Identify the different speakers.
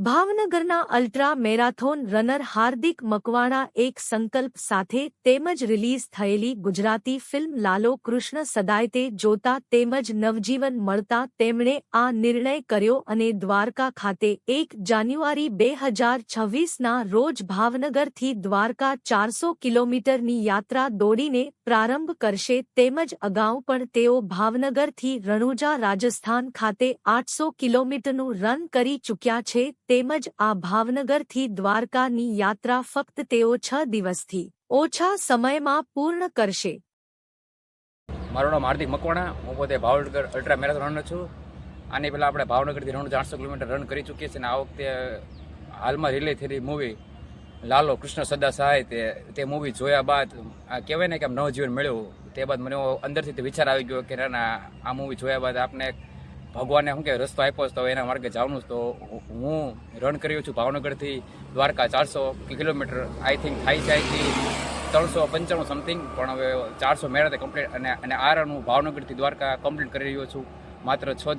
Speaker 1: ભાવનગરના ultra marathon runner Hardik Makwana એક સંકલ્પ સાથે તેમજ રિલીઝ થયેલી ગુજરાતી ફિલ્મ લાલો કૃષ્ણ સદાયતે જોતા તેમજ નવજીવન મળતા તેમણે આ નિર્ણય કર્યો અને દ્વારકા ખાતે એક જાન્યુઆરી બે હજાર છવ્વીસના રોજ ભાવનગરથી દ્વારકા ચારસો કિલોમીટરની યાત્રા દોડીને પ્રારંભ કરશે તેમજ અગાઉ પણ તેઓ ભાવનગરથી રણુજા રાજસ્થાન ખાતે આઠસો કિલોમીટરનું રન કરી ચૂક્યા છે તેમજ આ ભાવનગરથી દ્વારકાની યાત્રા ફક્ત તેઓ છ દિવસથી ઓછા સમયમાં પૂર્ણ કરશે.
Speaker 2: મારું નામ હાર્દિક મકવાણા, હું પોતે ભાવનગર અલ્ટ્રા મેરેથોન રનર છું. આની પહેલાં આપણે ભાવનગરથી રણ ચારસો કિલોમીટર રન કરી ચૂકીએ છીએ અને આ વખતે હાલમાં રિલે થયેલી મૂવી લાલો કૃષ્ણ સદા સહાય તે તે મૂવી જોયા બાદ કહેવાય ને કે આમ નવજીવન મળ્યું. તે બાદ મને અંદરથી તે વિચાર આવી ગયો કે ના આ મૂવી જોયા બાદ આપણે ભગવાને શું કહેવાય, રસ્તો આપ્યો તો એના માર્ગે જવાનું તો હું રન કર્યો છું ભાવનગરથી દ્વારકા ચારસો કિલોમીટર. આઈ થિંક થાય છે અહીંથી ત્રણસો પંચાણું સમથિંગ પણ હવે ચારસો મેળા કમ્પ્લીટ અને અને આ રન હું ભાવનગરથી દ્વારકા કમ્પ્લીટ કરી રહ્યો છું. માત્ર છ દિવસ